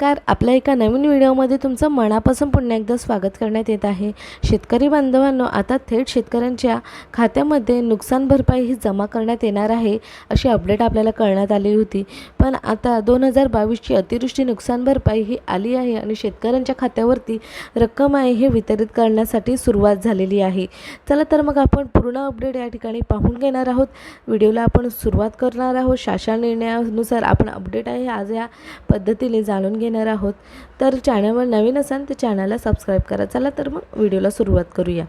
Car आपल्या एका नवीन व्हिडिओमध्ये तुमचं मनापासून पुन्हा एकदा स्वागत करण्यात येत आहे. शेतकरी बांधवांनो आता थेट शेतकऱ्यांच्या खात्यामध्ये नुकसान भरपाई ही जमा करण्यात येणार आहे अशी अपडेट आपल्याला कळण्यात आली होती. पण आता दोन हजार बावीसची अतिवृष्टी नुकसान भरपाई ही आली आहे आणि शेतकऱ्यांच्या खात्यावरती रक्कम आहे हे वितरित करण्यासाठी सुरुवात झालेली आहे. चला तर मग आपण पूर्ण अपडेट या ठिकाणी पाहून घेणार आहोत. व्हिडिओला आपण सुरुवात करणार आहोत. शासन निर्णयानुसार आपण अपडेट आहे आज या पद्धतीने जाणून घेणार आहोत. तर चॅनलवर नवीन असाल तर चॅनलला सबस्क्राईब करा. चला तर मग व्हिडिओला सुरुवात करूया.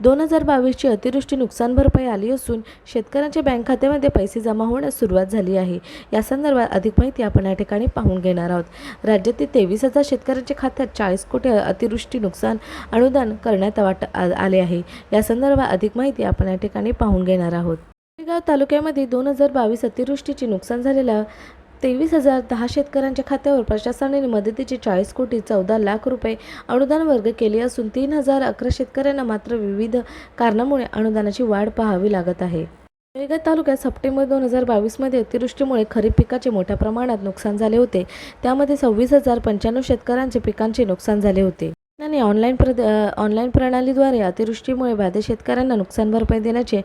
दोन हजार बावीसची अतिवृष्टी नुकसान भरपाई आली असून शेतकऱ्यांच्या बँक खात्यामध्ये पैसे जमा होण्यास सुरुवात झाली आहे. या संदर्भात अधिक माहिती आपण या ठिकाणी पाहून घेणार आहोत. राज्यातील तेवीस हजार शेतकऱ्यांच्या खात्यात चाळीस कोटी अतिवृष्टी नुकसान अनुदान करण्यात वाट आ- आले आहे. या संदर्भात अधिक माहिती आपण या ठिकाणी पाहून घेणार आहोत. गाव तालुक्यामध्ये दोन हजार बावीस अतिवृष्टीचे नुकसान झालेल्या तेवीस हजार दहा शेतकऱ्यांच्या खात्यावर प्रशासनाने मदतीची चाळीस कोटी चौदा लाख रुपये अनुदान वर्ग केले असून तीन हजार अकरा शेतकऱ्यांना मात्र विविध कारणामुळे अनुदानाची वाढ पाहावी लागत आहे. मेळघाट तालुक्यात सप्टेंबर दोन हजार बावीसमध्ये अतिवृष्टीमुळे खरीप पिकाचे मोठ्या प्रमाणात नुकसान झाले होते. त्यामध्ये सव्वीस हजार पंच्याण्णव शेतकऱ्यांचे पिकांचे नुकसान झाले होते. नाही ऑनलाईन प्रद ऑनलाईन प्रणालीद्वारे अतिवृष्टीमुळे बाधित शेतकऱ्यांना नुकसान भरपाई देण्याचे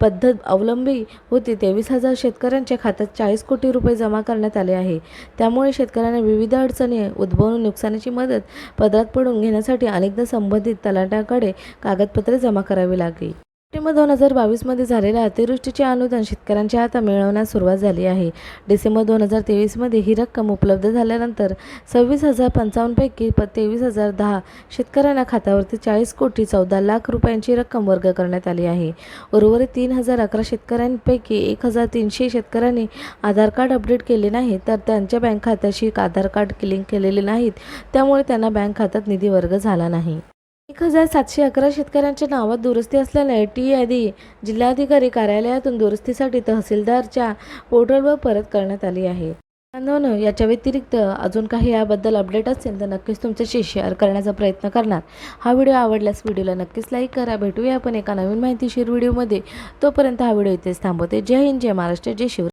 पद्धत अवलंबी होती. तेवीस हजार शेतकऱ्यांच्या खात्यात चाळीस कोटी रुपये जमा करण्यात आले आहे. त्यामुळे शेतकऱ्यांना विविध अडचणी उद्भवून नुकसानीची मदत पदरात पडून घेण्यासाठी अनेकदा संबंधित तलाट्याकडे कागदपत्रे जमा करावी लागली. सप्टेंबर दोन हजार बावीसमध्ये झालेल्या अतिवृष्टीचे अनुदान शेतकऱ्यांच्या हातात मिळवण्यास सुरुवात झाली आहे. डिसेंबर दोन हजार तेवीसमध्ये ही रक्कम उपलब्ध झाल्यानंतर सव्वीस हजार पंचावन्नपैकी प तेवीस हजार दहा शेतकऱ्यांना खात्यावरती चाळीस कोटी चौदा लाख रुपयांची रक्कम वर्ग करण्यात आली आहे. उर्वरित तीन हजार अकरा शेतकऱ्यांपैकी एक हजार तीनशे शेतकऱ्यांनी आधार कार्ड अपडेट केले नाही तर त्यांच्या बँक खात्याशी आधार कार्ड लिंक केलेले नाहीत. त्यामुळे त्यांना बँक खात्यात निधी वर्ग झाला नाही. एक हजार सातशे अकरा शेतकऱ्यांच्या नावात दुरुस्ती असल्याने टी यादी जिल्हाधिकारी कार्यालयातून दुरुस्तीसाठी तहसीलदारच्या पोर्टलवर परत करण्यात आली आहे. बांधवांनो याच्या व्यतिरिक्त अजून काही याबद्दल अपडेट असेल तर नक्कीच तुमच्याशी शेअर करण्याचा प्रयत्न करणार. हा व्हिडिओ आवडल्यास व्हिडिओला नक्कीच लाईक करा. भेटूया आपण एका नवीन माहितीशीर व्हिडिओमध्ये. तोपर्यंत हा व्हिडिओ इथेच थांबवते. जय हिंद जय महाराष्ट्र जय शिव